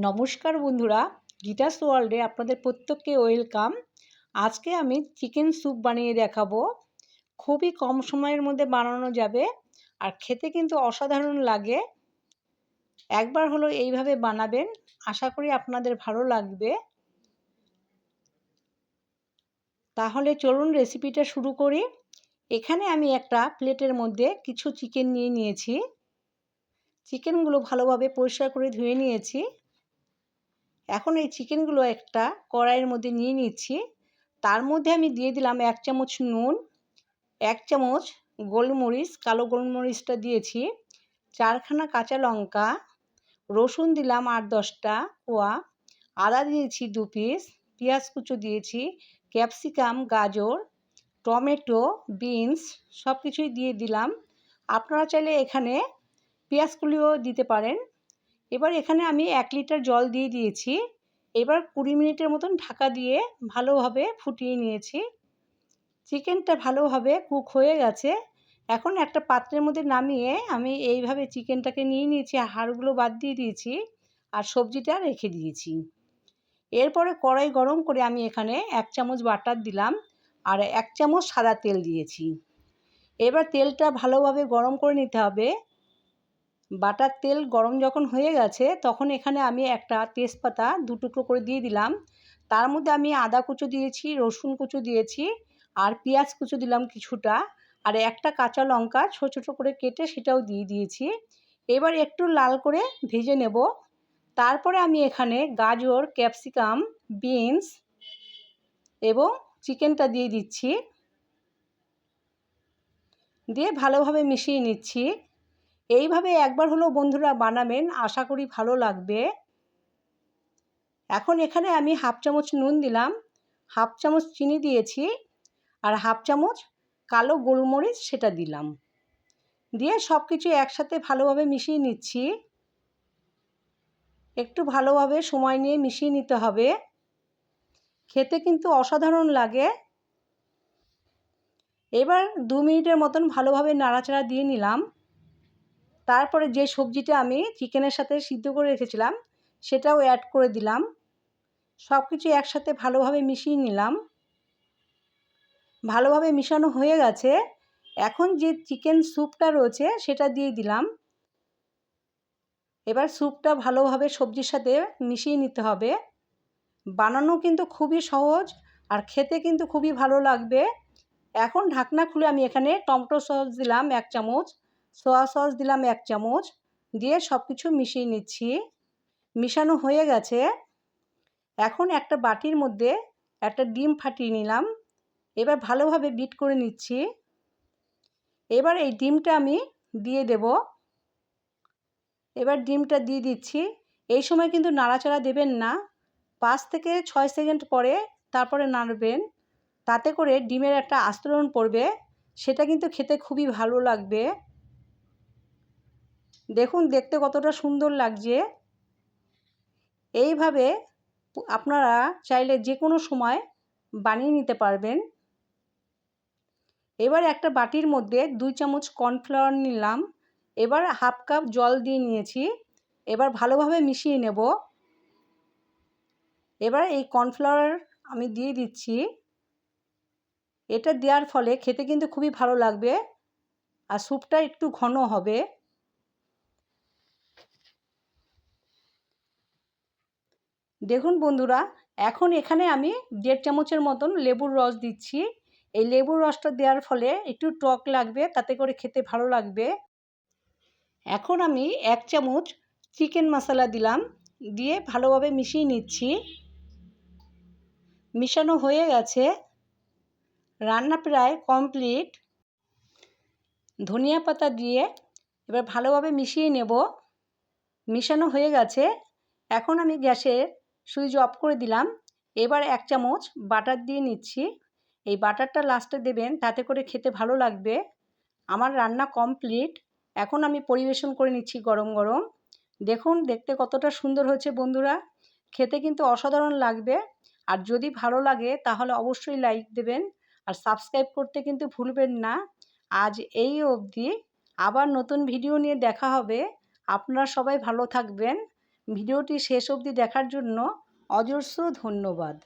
নমস্কার বন্ধুরা গিটাস ওয়ার্ল্ডে আপনাদের প্রত্যেককে ওয়েলকাম। আজকে আমি চিকেন স্যুপ বানিয়ে দেখাবো। খুবই কম সময়ের মধ্যে বানানো যাবে আর খেতে কিন্তু অসাধারণ লাগে। একবার হলো এইভাবে বানাবেন, আশা করি আপনাদের ভালো লাগবে। তাহলে চলুন রেসিপিটা শুরু করি। এখানে আমি একটা প্লেটের মধ্যে কিছু চিকেন নিয়ে নিয়েছি। চিকেনগুলো ভালোভাবে পরিষ্কার করে ধুয়ে নিয়েছি। এখন এই চিকেনগুলো একটা কড়াইয়ের মধ্যে নিয়ে নিচ্ছি। তার মধ্যে আমি দিয়ে দিলাম এক চামচ নুন, এক চামচ গোলমরিচ, কালো গোলমরিচটা দিয়েছি, চারখানা কাঁচা লঙ্কা, রসুন দিলাম আট দশটা কোয়া আদা দিয়েছি দু পিস পেঁয়াজ কুচো দিয়েছি ক্যাপসিকাম গাজর, টমেটো বিনস সব কিছুই দিয়ে দিলাম। আপনারা চাইলে এখানে পেঁয়াজগুলিও দিতে পারেন। এবার এখানে আমি এক লিটার জল দিয়ে দিয়েছি। এবার কুড়ি মিনিটের মতন ঢাকা দিয়ে ভালোভাবে ফুটিয়ে নিয়েছি। চিকেনটা ভালোভাবে কুক হয়ে গেছে। এখন একটা পাত্রের মধ্যে নামিয়ে আমি এইভাবে চিকেনটাকে নিয়ে নিয়েছি, হাড়গুলো বাদ দিয়ে দিয়েছি আর সবজিটা রেখে দিয়েছি। এরপরে কড়াই গরম করে আমি এখানে এক চামচ বাটার দিলাম আর এক চামচ সাদা তেল দিয়েছি। এবার তেলটা ভালোভাবে গরম করে নিতে হবে। বাটার তেল গরম যখন হয়ে গেছে, তখন এখানে আমি একটা তেজপাতা দু টুকরো করে দিয়ে দিলাম। তার মধ্যে আমি আদা কুচো দিয়েছি, রসুন কুচো দিয়েছি আর পেঁয়াজ কুচো দিলাম কিছুটা। আর একটা কাঁচা লঙ্কা ছোটো ছোটো করে কেটে সেটাও দিয়ে দিয়েছি। এবার একটু লাল করে ভেজে নেব। তারপরে আমি এখানে গাজর, ক্যাপসিকাম, বিনস এবং চিকেনটা দিয়ে দিচ্ছি। দিয়ে ভালোভাবে মিশিয়ে নিচ্ছি। এইভাবে একবার হলেও বন্ধুরা বানাবেন, আশা করি ভালো লাগবে। এখন এখানে আমি হাফ চামচ নুন দিলাম, হাফ চামচ চিনি দিয়েছি, আর হাফ চামচ কালো গোলমরিচ সেটা দিলাম। দিয়ে সব কিছু একসাথে ভালোভাবে মিশিয়ে নিচ্ছি। একটু ভালোভাবে সময় নিয়ে মিশিয়ে নিতে হবে। খেতে কিন্তু অসাধারণ লাগে। এবার দু মিনিটের মতন ভালোভাবে নাড়াচাড়া দিয়ে নিলাম। তারপরে যে সবজিটা আমি চিকেনের সাথে সিদ্ধ করে রেখেছিলাম, সেটাও অ্যাড করে দিলাম। সব কিছু একসাথে ভালোভাবে মিশিয়ে নিলাম। ভালোভাবে মিশানো হয়ে গেছে। এখন যে চিকেন স্যুপটা রয়েছে, সেটা দিয়ে দিলাম। এবার স্যুপটা ভালোভাবে সবজির সাথে মিশিয়ে নিতে হবে। বানানো কিন্তু খুবই সহজ আর খেতে কিন্তু খুবই ভালো লাগবে। এখন ঢাকনা খুলে আমি এখানে টমেটো সস দিলাম এক চামচ। সোয়া সস দিলাম এক চামচ, দিয়ে সব কিছু মিশিয়ে নিচ্ছি। মিশানো হয়ে গেছে। এখন একটা বাটির মধ্যে একটা ডিম ফাটিয়ে নিলাম। এবার ভালোভাবে বিট করে নিচ্ছি। এবার এই ডিমটা আমি দিয়ে দেব। এবার ডিমটা দিয়ে দিচ্ছি। এই সময় কিন্তু নাড়াচাড়া দেবেন না। পাঁচ থেকে ছয় সেকেন্ড পরে তারপরে নাড়বেন। তাতে করে ডিমের একটা আস্তরণ পড়বে। সেটা কিন্তু খেতে খুবই ভালো লাগবে। দেখুন, দেখতে কতটা সুন্দর লাগছে। এইভাবে আপনারা চাইলে যে কোনো সময় বানিয়ে নিতে পারবেন। এবার একটা বাটির মধ্যে দুই চামচ কর্নফ্লাওয়ার নিলাম। এবার হাফ কাপ জল দিয়ে নিয়েছি। এবার ভালোভাবে মিশিয়ে নেব। এবার এই কর্নফ্লাওয়ার আমি দিয়ে দিচ্ছি। এটা দেওয়ার ফলে খেতে কিন্তু খুবই ভালো লাগবে। আর স্যুপটা একটু ঘন হবে। দেখুন বন্ধুরা, এখন এখানে আমি দেড় চামচের মতন লেবুর রস দিচ্ছি। এই লেবুর রসটা দেওয়ার ফলে একটু টক লাগবে, তাতে করে খেতে ভালো লাগবে। এখন আমি এক চামচ চিকেন মশলা দিলাম, দিয়ে ভালোভাবে মিশিয়ে নিচ্ছি। মিশানো হয়ে গেছে। রান্না প্রায় কমপ্লিট। ধনিয়া পাতা দিয়ে এবার ভালোভাবে মিশিয়ে নেব। মিশানো হয়ে গেছে। এখন আমি গ্যাসের সুইচ অফ করে দিলাম। এবার এক চামচ বাটার দিয়ে নিচ্ছি। এই বাটারটা লাস্টে দেবেন, তাতে করে খেতে ভালো লাগবে। আমার রান্না কমপ্লিট এখন আমি পরিবেশন করে নিচ্ছি গরম গরম। দেখুন, দেখতে কতটা সুন্দর হয়েছে বন্ধুরা। খেতে কিন্তু অসাধারণ লাগবে। আর যদি ভালো লাগে, তাহলে অবশ্যই লাইক দেবেন। আর সাবস্ক্রাইব করতে কিন্তু ভুলবেন না। আজ এই অবধি। আবার নতুন ভিডিও নিয়ে দেখা হবে। আপনারা সবাই ভালো থাকবেন। ভিডিওটি শেষ অবধি দেখার জন্য অজস্র ধন্যবাদ।